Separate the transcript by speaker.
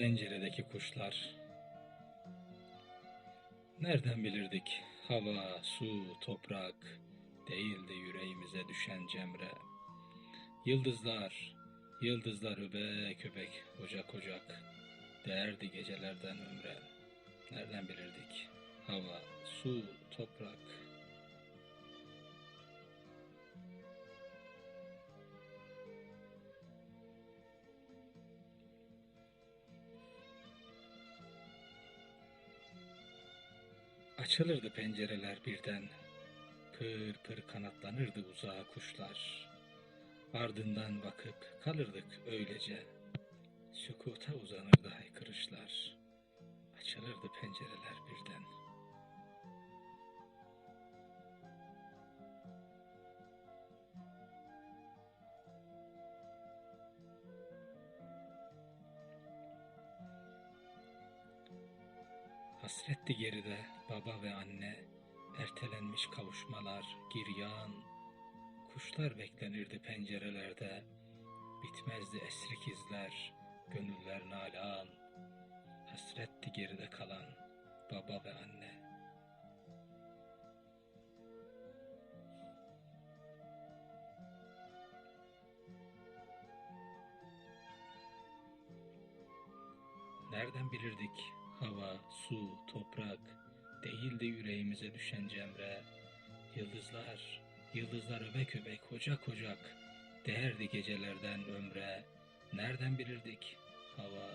Speaker 1: Penceredeki kuşlar. Nereden bilirdik hava, su, toprak değildi yüreğimize düşen cemre. Yıldızlar, yıldızlar öbek öbek, ocak ocak değerdi gecelerden ömre. Nereden bilirdik hava, su, toprak. Açılırdı pencereler birden. Pır pır kanatlanırdı uzağa kuşlar. Ardından bakıp kalırdık öylece. Sükuta uzanırdı haykırışlar. Açılırdı pencereler birden. Hasretti geride baba ve anne, ertelenmiş kavuşmalar, giryan, kuşlar beklenirdi pencerelerde, bitmezdi esrik izler, gönüller nalan, hasretti geride kalan baba ve anne. Nereden bilirdik hava, su, toprak değildi yüreğimize düşen cemre. Yıldızlar, yıldızlar öbek öbek, ocak ocak değerdi gecelerden ömre. Nereden bilirdik hava,